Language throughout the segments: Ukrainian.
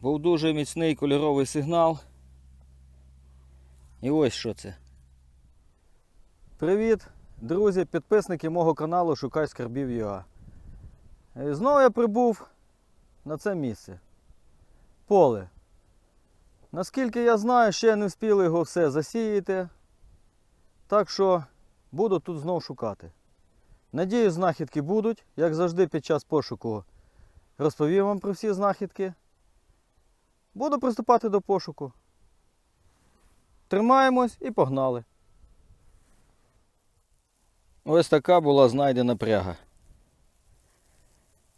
Був дуже міцний кольоровий сигнал. І ось що це. Привіт, друзі, підписники мого каналу Шукай скарбів ЮА. Е, Знову я прибув на це місце. Поле. Наскільки я знаю, ще не встигли його все засіяти. Так що буду тут знов шукати. Надіюсь, знахідки будуть, як завжди під час пошуку. Розповім вам про всі знахідки. Буду приступати до пошуку. Тримаємось і погнали. Ось така була знайдена пряга.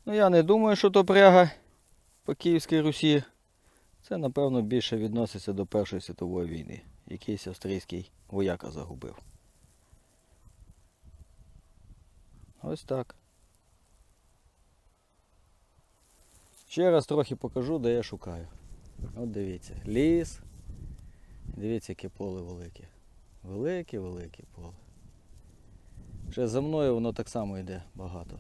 Ну, я не думаю, що то пряга по Київській Русі. Це, напевно, більше відноситься до Першої світової війни. Якийсь австрійський вояка загубив. Ось так. Ще раз трохи покажу, де я шукаю. От дивіться, ліс. Дивіться, яке поле велике. Велике-велике поле. Ще за мною воно так само йде багато.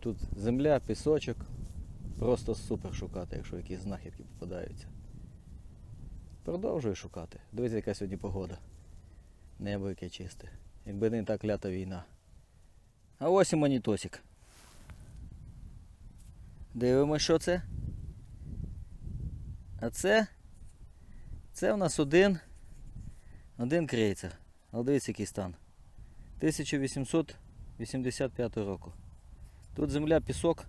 Тут земля, пісочок. Просто супер шукати, якщо якісь знахідки попадаються. Продовжую шукати. Дивіться, яка сьогодні погода. Небо яке чисте. Якби не так лята війна. А ось і монітосик. Дивимося, що це. А це. Це у нас один. Один крейцер. Але дивіться, який стан. 1885 року. Тут земля, пісок.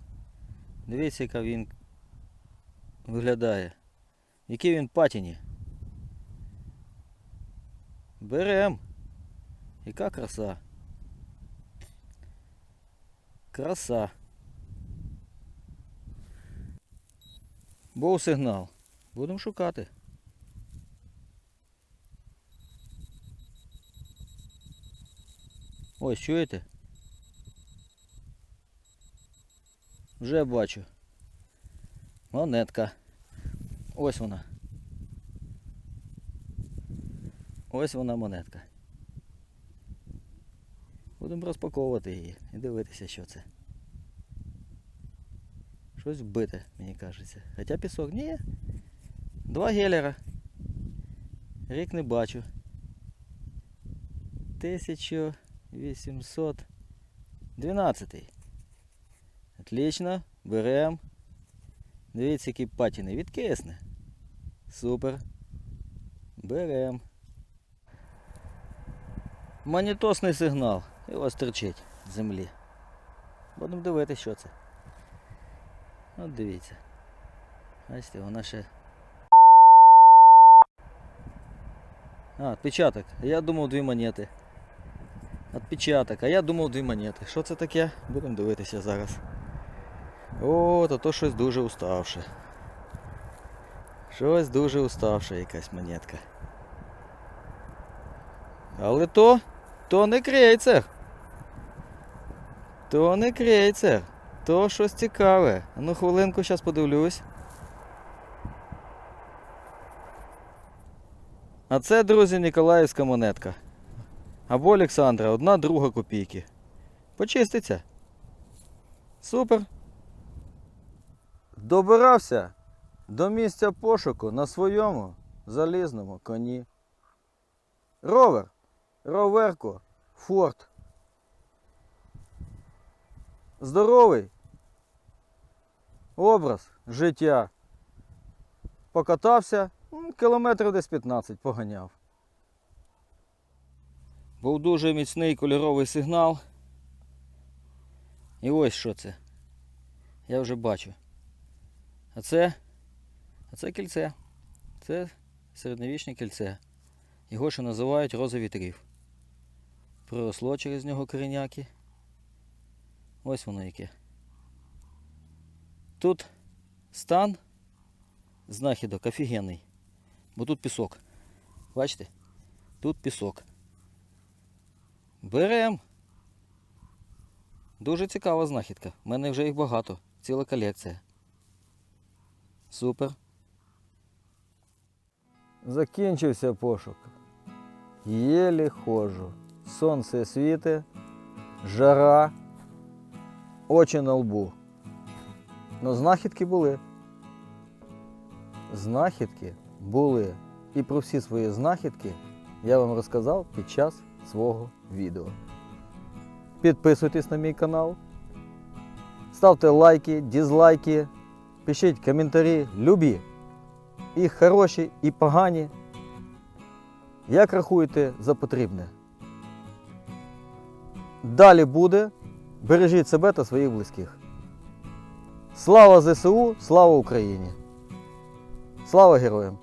Дивіться, яка він виглядає. Який він патіні. Берем. Яка краса. Краса. Був сигнал. Будемо шукати. Ось, чуєте? Вже бачу. Монетка. Ось вона. Ось вона монетка. Будемо розпаковувати її і дивитися, що це. Щось вбите, мені кажеться. Хоча пісок. Ні. Два гелера. Рік не бачу. 1812. Отлично. Берем. Дивіться, які патіни. Відкисне. Супер. Берем. Монітосний сигнал. І ось терчить з землі. Будемо дивитися, що це. От дивіться. Бачите, вона ще. А, отпечаток. А Я думав дві монети. Отпечаток, а я думав дві монети. Що це таке? Будемо дивитися зараз. О, то то щось дуже уставше. Щось дуже уставше якась монетка. Але то, то не крейцер. То не крейцер. То щось цікаве. Ну хвилинку, зараз подивлюсь. А це, друзі, Ніколаївська монетка. Або Олександра, одна друга копійки. Почиститься. Супер. Добирався до місця пошуку на своєму залізному коні. Ровер. Роверко. Форт. Здоровий. Образ життя. Покатався, кілометрів десь 15 поганяв. Був дуже міцний кольоровий сигнал. І ось що це. Я вже бачу. А це. А це кільце. Це середньовічне кільце. Його ще називають розовий трів. Проросло через нього кореняки. Ось воно яке. Тут стан знахідок офігенний. Бо тут пісок. Бачите? Тут пісок. Берем. Дуже цікава знахідка. У мене вже їх багато. Ціла колекція. Супер. Закінчився пошук. Єлі ходжу. Сонце світе, жара, очі на лбу. Но знахідки були. знахідки були і про всі свої знахідки я вам розказав під час свого відео. Підписуйтесь на мій канал, ставте лайки, дізлайки, пишіть коментарі, любі. І хороші, і погані. Як рахуєте за потрібне? Далі буде. Бережіть себе та своїх близьких. Слава ЗСУ, слава Україні! Слава героям!